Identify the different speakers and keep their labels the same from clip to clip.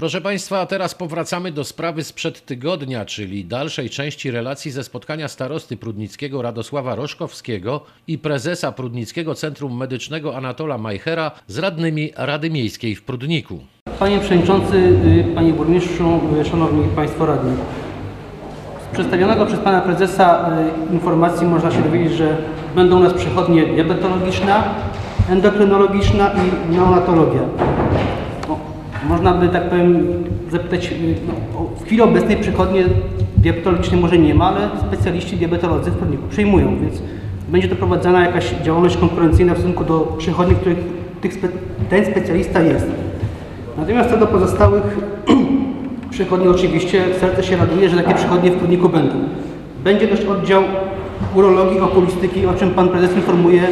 Speaker 1: Proszę Państwa, a teraz powracamy do sprawy sprzed tygodnia, czyli dalszej części relacji ze spotkania starosty prudnickiego Radosława Roszkowskiego i prezesa Prudnickiego Centrum Medycznego Anatola Majchera z radnymi Rady Miejskiej w Prudniku.
Speaker 2: Panie Przewodniczący, y, Panie Burmistrzu, y, Szanowni Państwo Radni. Z przedstawionego przez Pana Prezesa y, informacji można się dowiedzieć, że będą u nas przychodnie diabetologiczna, endokrynologiczna i neonatologia. Można by tak powiem zapytać, y, no, w chwili obecnej przychodnie diabetologiczne może nie ma, ale specjaliści diabetolodzy w Prudniku przyjmują, więc będzie to prowadzona jakaś działalność konkurencyjna w stosunku do przychodni, w których tych spe, ten specjalista jest. Natomiast co do pozostałych przychodni, oczywiście serce się raduje, że takie przychodnie w Prudniku będą. Będzie też oddział urologii, okulistyki, o czym Pan Prezes informuje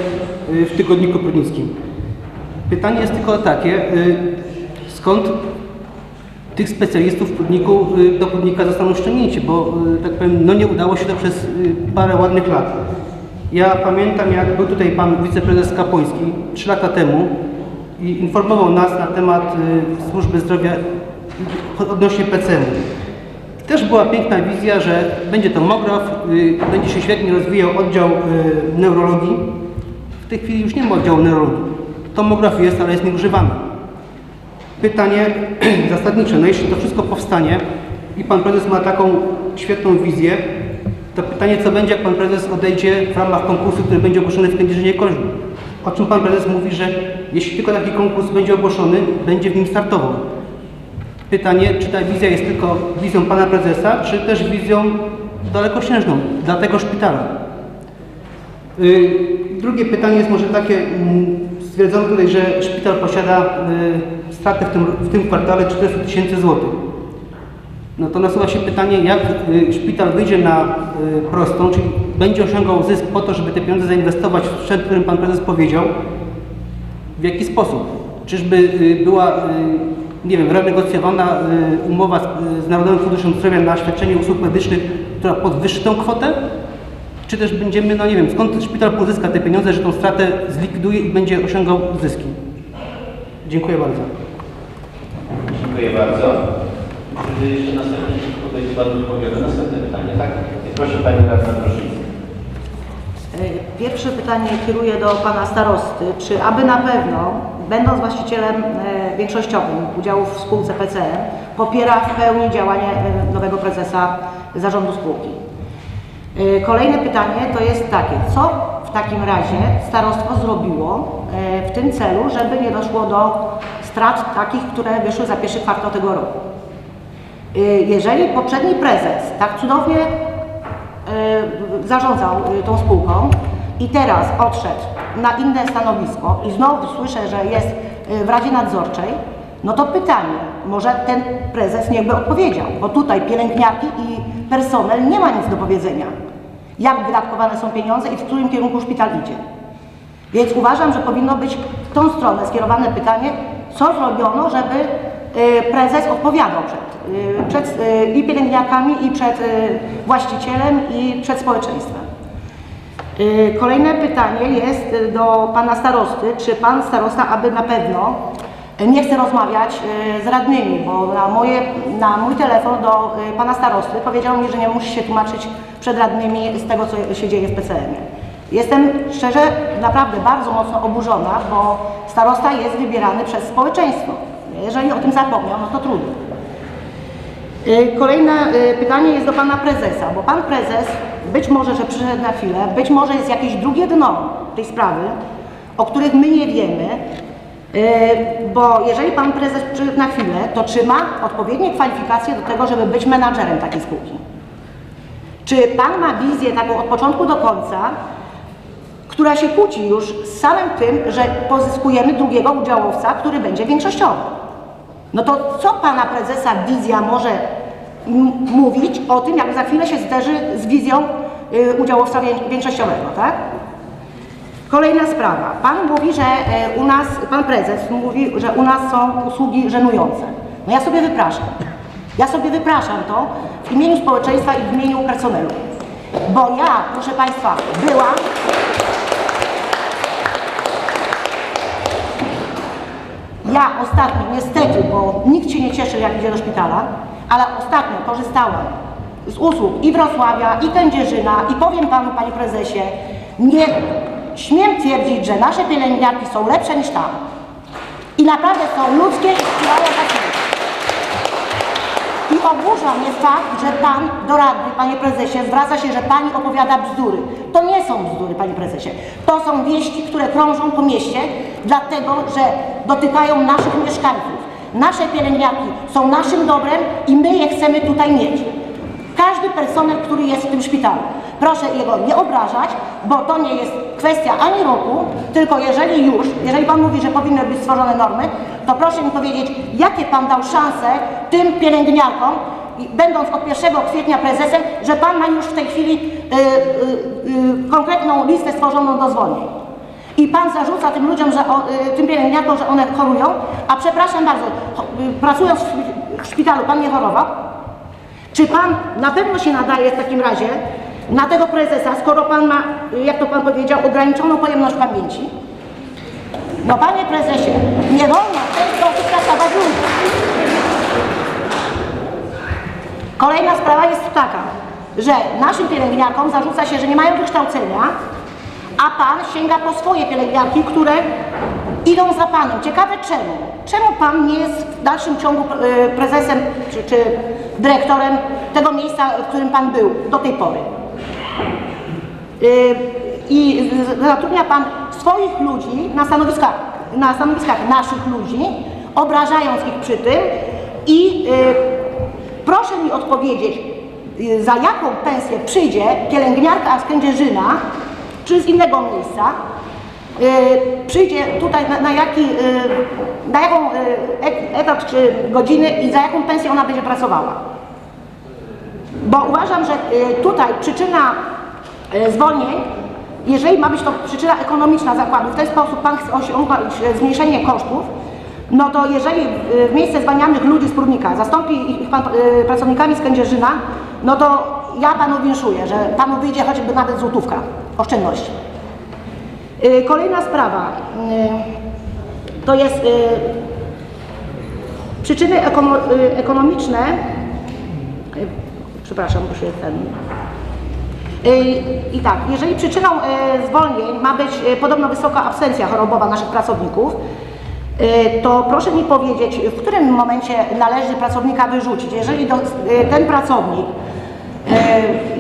Speaker 2: y, w Tygodniku Prudnickim. Pytanie jest tylko takie, y, skąd tych specjalistów Prudniku y, do Prudnika zostaną ściągnięci, bo y, tak powiem, no nie udało się to przez y, parę ładnych lat. Ja pamiętam, jak był tutaj pan wiceprezes Kapoński trzy lata temu i informował nas na temat służby zdrowia odnośnie PCM. Też była piękna wizja, że będzie tomograf, będzie się świetnie rozwijał oddział neurologii. W tej chwili już nie ma oddziału neurologii. Tomograf jest, ale jest nieużywany. Pytanie zasadnicze, no jeśli to wszystko powstanie i Pan Prezes ma taką świetną wizję, to pytanie, co będzie, jak Pan Prezes odejdzie w ramach konkursu, który będzie ogłoszony w Kędzierzynie Koźlu. O czym Pan Prezes mówi, że jeśli tylko taki konkurs będzie ogłoszony, będzie w nim startował. Pytanie, czy ta wizja jest tylko wizją Pana Prezesa, czy też wizją dalekosiężną dla tego szpitala. Y, Drugie pytanie jest może takie, mm, stwierdzono tutaj, że szpital posiada y, stratę w tym, w tym kwartale 400 tysięcy złotych. No to nasuwa się pytanie, jak y, szpital wyjdzie na y, prostą, czyli będzie osiągał zysk po to, żeby te pieniądze zainwestować w sprzęt, którym Pan Prezes powiedział, w jaki sposób? Czyżby była, nie wiem, renegocjowana umowa z, Narodowym Funduszem Zdrowia na świadczenie usług medycznych, która podwyższy tę kwotę? Czy też będziemy, no nie wiem, skąd szpital pozyska te pieniądze, że tą stratę zlikwiduje i będzie osiągał zyski? Dziękuję bardzo.
Speaker 3: Dziękuję bardzo. Czy jeszcze następnie tutaj Pan odpowiada? Następne pytanie, tak? Proszę Pani Radna Broszyńska.
Speaker 4: E, Pierwsze pytanie kieruję do Pana Starosty. Czy aby na pewno, będąc właścicielem e, większościowym udziałów w spółce PCM, popiera w pełni działanie e, nowego prezesa zarządu spółki? E, Kolejne pytanie to jest takie, co w takim razie starostwo zrobiło e, w tym celu, żeby nie doszło do strat takich, które wyszły za pierwszy kwartał tego roku? E, Jeżeli poprzedni prezes tak cudownie zarządzał tą spółką i teraz odszedł na inne stanowisko i znowu słyszę, że jest w Radzie Nadzorczej, no to pytanie, może ten prezes niechby odpowiedział, bo tutaj pielęgniarki i personel nie ma nic do powiedzenia. Jak wydatkowane są pieniądze i w którym kierunku szpital idzie. Więc uważam, że powinno być w tą stronę skierowane pytanie, co zrobiono, żeby y, prezes odpowiadał przed, y, przed y, i pielęgniarkami, i przed właścicielem, i przed społeczeństwem. Kolejne pytanie jest do pana starosty. Czy pan starosta, aby na pewno nie chce rozmawiać y, z radnymi, bo na, moje, na mój telefon do y, pana starosty powiedział mi, że nie musi się tłumaczyć przed radnymi z tego, co się dzieje w PCM-ie. Jestem szczerze naprawdę bardzo mocno oburzona, bo starosta jest wybierany przez społeczeństwo. Jeżeli o tym zapomniał, no to trudno. Y, Kolejne pytanie jest do pana prezesa, bo pan prezes być może, że przyszedł na chwilę, być może jest jakieś drugie dno tej sprawy, o których my nie wiemy, bo jeżeli pan prezes przyszedł na chwilę, to czy ma odpowiednie kwalifikacje do tego, żeby być menadżerem takiej spółki? Czy pan ma wizję taką od początku do końca, która się kłóci już z samym tym, że pozyskujemy drugiego udziałowca, który będzie większościowy? No to co pana prezesa wizja może mówić o tym, jak za chwilę się zderzy z wizją y, udziałowca wię- większościowego, tak? Kolejna sprawa. Pan mówi, że e, u nas, pan prezes mówi, że u nas są usługi żenujące. No ja sobie wypraszam. Ja sobie wypraszam to w imieniu społeczeństwa i w imieniu personelu. Bo ja, proszę Państwa, byłam ja ostatnio, niestety, bo nikt się nie cieszy, jak idzie do szpitala, ale ostatnio korzystałam z usług i Wrocławia, i Kędzierzyna i powiem Panu, Panie Prezesie, nie śmiem twierdzić, że nasze pielęgniarki są lepsze niż tam. I naprawdę są ludzkie i wspierają pacjentów. I oburza mnie fakt, że Pan doradny, Panie Prezesie, zwraca się, że Pani opowiada bzdury. To nie są bzdury, Panie Prezesie. To są wieści, które krążą po mieście, dlatego, że dotykają naszych mieszkańców. Nasze pielęgniarki są naszym dobrem i my je chcemy tutaj mieć. Każdy personel, który jest w tym szpitalu. Proszę jego nie obrażać, bo to nie jest kwestia ani roku, tylko jeżeli już, jeżeli Pan mówi, że powinny być stworzone normy, to proszę mi powiedzieć, jakie Pan dał szanse tym pielęgniarkom, będąc od 1 kwietnia prezesem, że Pan ma już w tej chwili y, y, y, konkretną listę stworzoną do zwolnień. I Pan zarzuca tym ludziom, że o, y, tym pielęgniarkom, że one chorują, a przepraszam bardzo, y, pracując w szpitalu, Pan nie chorował? Czy pan na pewno się nadaje w takim razie na tego prezesa, skoro pan ma, jak to pan powiedział, ograniczoną pojemność pamięci? No panie prezesie, nie wolno w ten sposób traktować ludzi. Kolejna sprawa jest taka, że naszym pielęgniarkom zarzuca się, że nie mają wykształcenia, a pan sięga po swoje pielęgniarki, które idą za panem. Ciekawe czemu? Czemu pan nie jest w dalszym ciągu e, prezesem czy, czy dyrektorem tego miejsca, w którym pan był do tej pory? Y, I zatrudnia Pan swoich ludzi na stanowiskach, na stanowiskach naszych ludzi, obrażając ich przy tym i y, proszę mi odpowiedzieć, y, za jaką pensję przyjdzie pielęgniarka z Kędzierzyna, czy z innego miejsca, przyjdzie tutaj na, na jaki, na jaką et- etat czy godziny i za jaką pensję ona będzie pracowała. Bo uważam, że y, tutaj przyczyna y, zwolnień, jeżeli ma być to przyczyna ekonomiczna zakładu, w ten sposób Pan chce osiągnąć zmniejszenie kosztów, no to jeżeli y, w miejsce zwalnianych ludzi z Prudnika zastąpi ich Pan pracownikami z Kędzierzyna, no to ja Panu winszuję, że Panu wyjdzie choćby nawet złotówka oszczędności. Kolejna sprawa to jest przyczyny ekono- ekonomiczne Przepraszam, muszę ten. I tak, jeżeli przyczyną y, zwolnień ma być y, podobno wysoka absencja chorobowa naszych pracowników, y, to proszę mi powiedzieć, w którym momencie należy pracownika wyrzucić. Jeżeli do, ten pracownik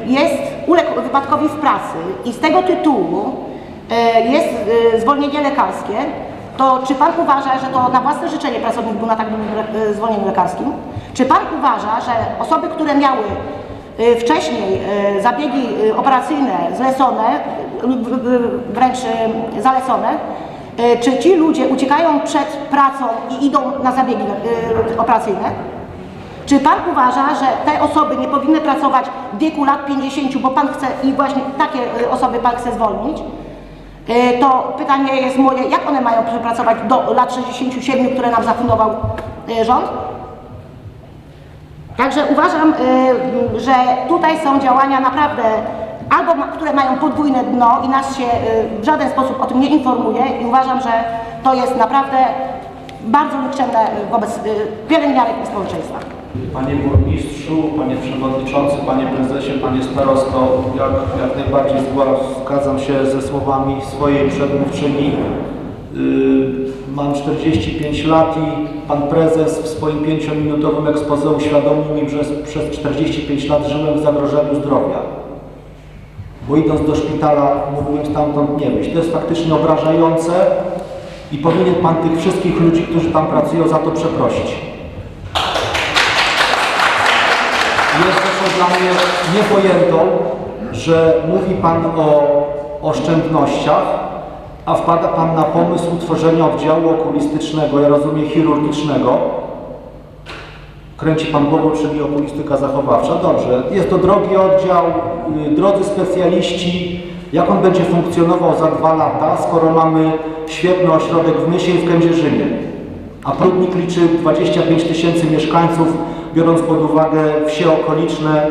Speaker 4: jest, uległ wypadkowi w pracy i z tego tytułu jest zwolnienie lekarskie, to czy Pan uważa, że to na własne życzenie pracownik był na takim zwolnieniu lekarskim? Czy Pan uważa, że osoby, które miały y, wcześniej y, zabiegi y, operacyjne zlecone wręcz zalecone, czy ci ludzie uciekają przed pracą i idą na zabiegi operacyjne? Czy Pan uważa, że te osoby nie powinny pracować w wieku lat 50, bo Pan chce i właśnie takie osoby Pan chce zwolnić? To pytanie jest moje, jak one mają pracować do lat 67, które nam zafundował rząd? Także uważam, y, że tutaj są działania naprawdę albo które mają podwójne dno i nas się y, w żaden sposób o tym nie informuje i uważam, że to jest naprawdę bardzo nikczemne y, wobec pielęgniarek i społeczeństwa.
Speaker 5: Panie Burmistrzu, Panie Przewodniczący, Panie Prezesie, Panie Starosto, jak, jak najbardziej zgadzam się ze słowami swojej przedmówczyni. Mam 45 lat i Pan Prezes w swoim pięciominutowym ekspoze uświadomił mi, że przez 45 lat żyłem w zagrożeniu zdrowia. Bo idąc do szpitala mógłbym stamtąd nie wyjść. To jest faktycznie obrażające i powinien Pan tych wszystkich ludzi, którzy tam pracują, za to przeprosić. Jest rzeczą dla mnie niepojętą, że mówi Pan o oszczędnościach, a wpada Pan na pomysł utworzenia oddziału okulistycznego, ja rozumiem chirurgicznego. Kręci Pan głową, czyli okulistyka zachowawcza. Dobrze, jest to drogi oddział, y, drodzy specjaliści. Jak on będzie funkcjonował za dwa lata, skoro mamy świetny ośrodek w Mysie i w Kędzierzynie? A Prudnik liczy 25 tysięcy mieszkańców, biorąc pod uwagę wsie okoliczne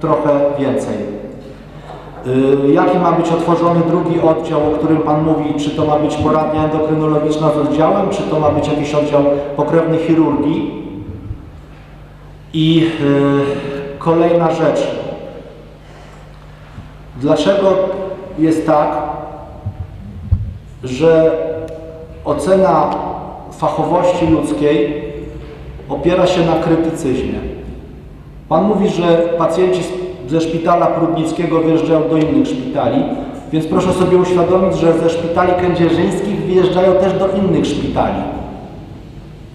Speaker 5: trochę więcej. Y, Jaki ma być otworzony drugi oddział, o którym Pan mówi? Czy to ma być poradnia endokrynologiczna z oddziałem, czy to ma być jakiś oddział pokrewnej chirurgii? I y, kolejna rzecz. Dlaczego jest tak, że ocena fachowości ludzkiej opiera się na krytycyzmie? Pan mówi, że pacjenci ze szpitala prudnickiego wyjeżdżają do innych szpitali, więc proszę sobie uświadomić, że ze szpitali kędzierzyńskich wyjeżdżają też do innych szpitali.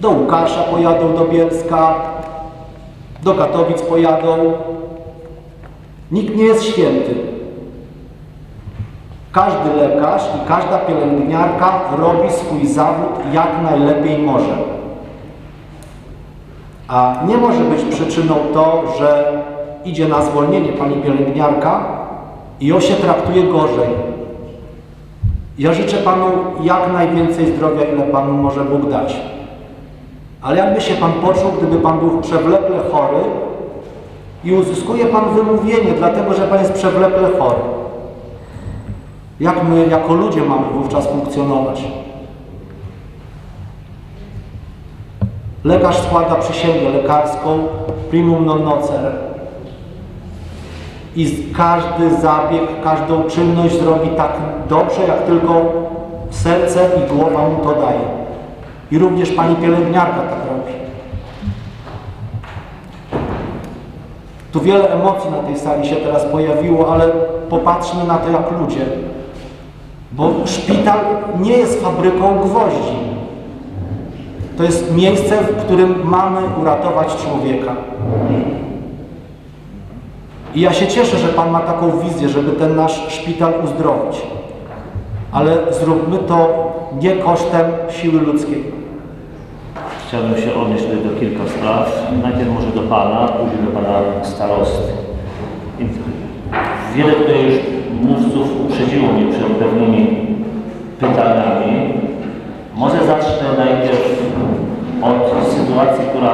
Speaker 5: Do Łukasza pojadą do Bielska, do Katowic pojadą. Nikt nie jest święty. Każdy lekarz i każda pielęgniarka robi swój zawód jak najlepiej może. A nie może być przyczyną to, że idzie na zwolnienie pani pielęgniarka i ją się traktuje gorzej. Ja życzę panu jak najwięcej zdrowia, ile panu może Bóg dać. Ale jakby się pan poczuł, gdyby pan był przewlekle chory i uzyskuje pan wymówienie, dlatego że pan jest przewlekle chory. Jak my jako ludzie mamy wówczas funkcjonować? Lekarz składa przysięgę lekarską primum non nocere i każdy zabieg, każdą czynność zrobi tak dobrze, jak tylko serce i głowa mu to daje. I również pani pielęgniarka tak robi. Tu wiele emocji na tej sali się teraz pojawiło, ale popatrzmy na to jak ludzie. Bo szpital nie jest fabryką gwoździ. To jest miejsce, w którym mamy uratować człowieka. I ja się cieszę, że Pan ma taką wizję, żeby ten nasz szpital uzdrowić. Ale zróbmy to nie kosztem siły ludzkiej.
Speaker 6: Chciałbym się odnieść tutaj do kilka spraw. Najpierw może do Pana, później do Pana starosty. Wiele tutaj już mówców uprzedziło mnie przed pewnymi pytaniami. Może zacznę najpierw od sytuacji, która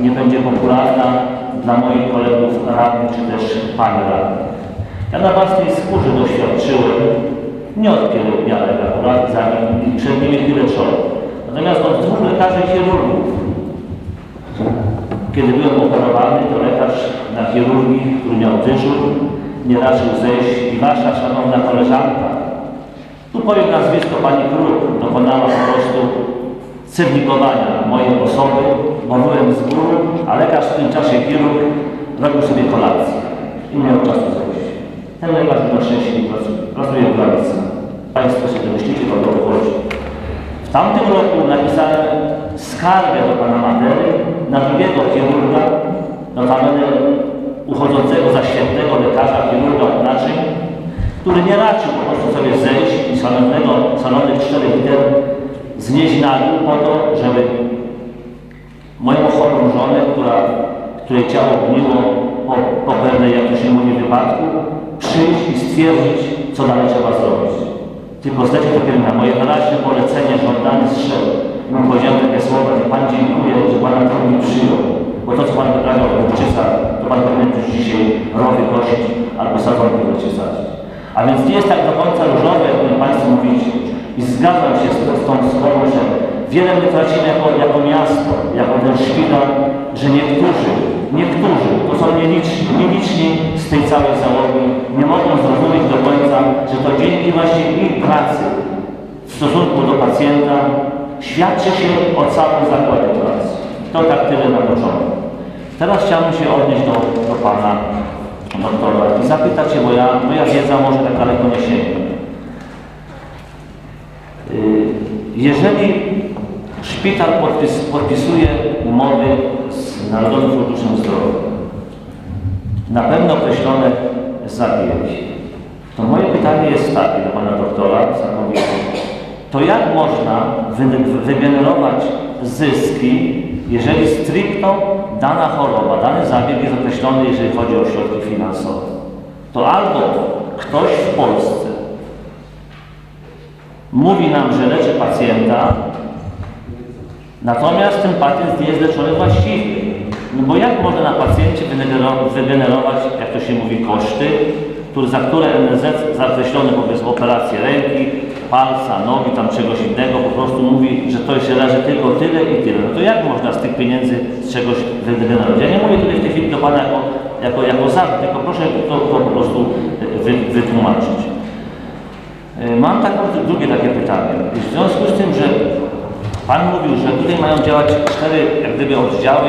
Speaker 6: nie będzie popularna dla moich kolegów radnych, czy też Pani radnych. Ja na własnej skórze doświadczyłem, nie od pielęgniarek akurat, zanim i przed nimi chwilę czoło. Natomiast od dwóch lekarzy chirurgów, kiedy byłem operowany, to lekarz na chirurgii, który miał dyżur, nie raczył zejść i wasza szanowna koleżanka, tu powiem nazwisko pani Kruk, dokonała po prostu cywilkowania mojej osoby, byłem z góry, a lekarz w tym czasie chirurg robił sobie kolację i nie miał czasu zejść. Ten lekarz na szczęście nie pracuje, pracuje w granicy. Państwo się domyślicie, o to chodzi. W tamtym roku napisałem skargę do pana Matery na drugiego chirurga, notabene uchodzącego za świętego lekarza, chirurga od naczyń, który nie raczył po prostu sobie zejść i szanownego, szanownych czterech liter znieść na dół po to, żeby moją chorą żonę, która, której ciało gniło po, po pewnej, jak to się mówi, wypadku, przyjść i stwierdzić, co dalej trzeba zrobić. Tylko zdajcie dopiero na moje wyraźne polecenie, żądanie zszedł. Mam powiedziałem takie słowa, że Pan dziękuję, że Pan to mi przyjął. Bo to, co Pan wyprawiał w to Pan powinien już dzisiaj rowy kosić albo sadzonki wycisać. A więc nie jest tak do końca różowe, jak Państwo mówicie. I zgadzam się z, z tą sprawą, że wiele my tracimy jako, jako miasto, jako ten szpital, że niektórzy, niektórzy, to są nieliczni, nieliczni z tej całej załogi, nie mogą zrozumieć do końca, że to dzięki właśnie ich pracy w stosunku do pacjenta świadczy się o całym zakładzie pracy. To tak tyle na początek. Teraz chciałbym się odnieść do, do Pana doktora i zapytać się, bo ja, moja wiedza może tak daleko nie sięga. Y, Jeżeli szpital podpis, podpisuje umowy z Narodowym Funduszem Zdrowia, na pewno określone zabiegi, to moje pytanie jest takie do Pana doktora. To jak można wy- wygenerować zyski, jeżeli stricto dana choroba, dany zabieg jest określony, jeżeli chodzi o środki finansowe? To albo ktoś w Polsce mówi nam, że leczy pacjenta, natomiast ten pacjent nie jest leczony właściwie. No bo jak można na pacjencie wygenerować, jak to się mówi, koszty, który, za które NZ zakreślony powiedzmy operację ręki, palca, nogi, tam czegoś innego, po prostu mówi, że to się leży tylko tyle i tyle. No to jak można z tych pieniędzy z czegoś wygenerować? Ja nie mówię tutaj w tej chwili do Pana jako, jako, jako tylko proszę to, to po prostu wy, wytłumaczyć. E, Mam taką, drugie takie pytanie. W związku z tym, że Pan mówił, że tutaj mają działać cztery jak gdyby oddziały,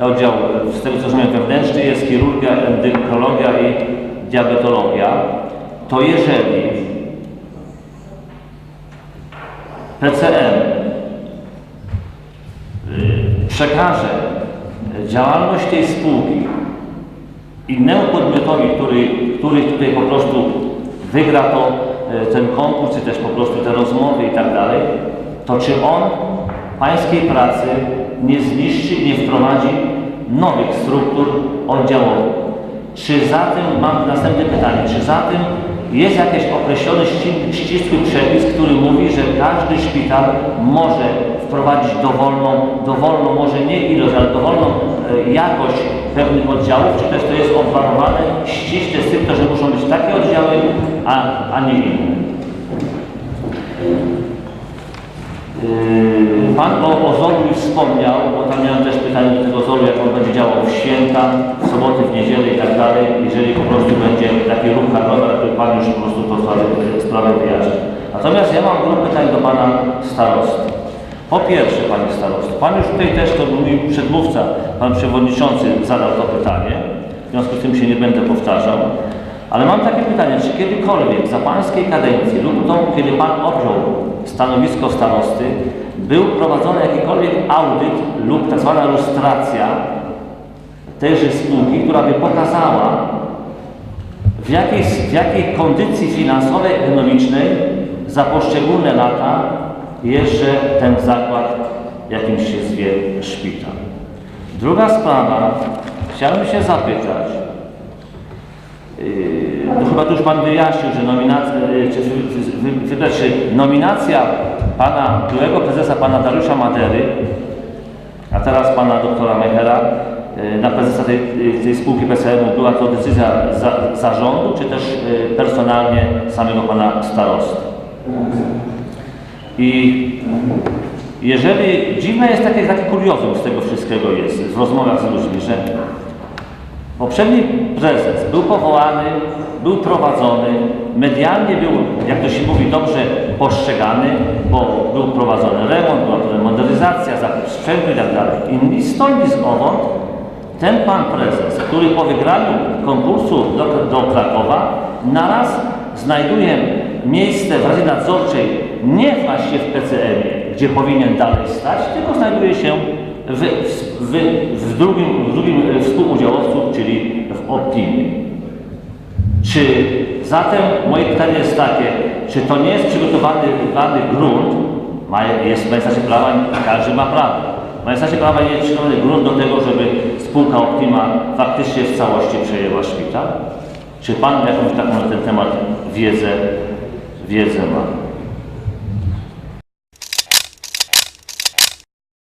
Speaker 6: oddział z tego co rozumiem wewnętrzny jest chirurgia, endokrologia i diabetologia, to jeżeli PCM przekaże działalność tej spółki innemu podmiotowi, który, który tutaj po prostu wygra to, ten konkurs, czy też po prostu te rozmowy i tak dalej, to czy on pańskiej pracy nie zniszczy nie wprowadzi nowych struktur oddziałowych? Czy za tym, mam następne pytanie, czy za tym jest jakiś określony ści- ścisły przepis, który mówi, że każdy szpital może wprowadzić dowolną, dowolną może nie ilość, ale dowolną e, jakość pewnych oddziałów, czy też to jest obwarowane ściśle stricte, że muszą być takie oddziały, a, a nie inne? Yy, Pan o już wspomniał, bo tam miałem do tego Ozolu, jak on będzie działał w święta, w soboty, w niedzielę i tak dalej, jeżeli po prostu będzie taki ruch handlowy, który Pan już po prostu tą sprawę, wyjaśni. Natomiast ja mam grupę pytań do Pana starosty. Po pierwsze, Panie starosty, Pan już tutaj też, to mój przedmówca, Pan Przewodniczący zadał to pytanie, w związku z tym się nie będę powtarzał. Ale mam takie pytanie, czy kiedykolwiek za Pańskiej kadencji lub tą, kiedy Pan objął stanowisko starosty, był prowadzony jakikolwiek audyt lub tak zwana lustracja tejże spółki, która by pokazała, w jakiej, w jakiej kondycji finansowej, ekonomicznej za poszczególne lata jeszcze ten zakład, jakimś się zwie szpital. Druga sprawa, chciałbym się zapytać, Yy, no chyba tu już Pan wyjaśnił, że nominacja, yy, czy, nominacja Pana, byłego prezesa Pana Dariusza Madery, a teraz Pana doktora Mechera yy, na prezesa tej, tej spółki PSM była to decyzja za, zarządu, czy też yy, personalnie samego Pana starosty. I jeżeli dziwne jest takie, takie kuriozum z tego wszystkiego jest, w rozmowach z ludźmi, że Poprzedni prezes był powołany, był prowadzony, medialnie był, jak to się mówi, dobrze postrzegany, bo był prowadzony remont, była modernizacja, zakup sprzętu i dalej. I ni stąd, ni zowąd ten pan prezes, który po wygraniu konkursu do, do Krakowa naraz znajduje miejsce w Radzie Nadzorczej nie właśnie w PCM-ie, gdzie powinien dalej stać, tylko znajduje się w, w, w, drugim, w drugim współudziałowcu, czyli w Optimie. Czy zatem moje pytanie jest takie, czy to nie jest przygotowany dany grunt, ma, jest w majestacie prawa, każdy ma prawo. W majestacie prawa nie jest przygotowany grunt do tego, żeby spółka Optima faktycznie w całości przejęła szpital? Czy Pan jakąś taką na ten temat wiedzę, wiedzę ma?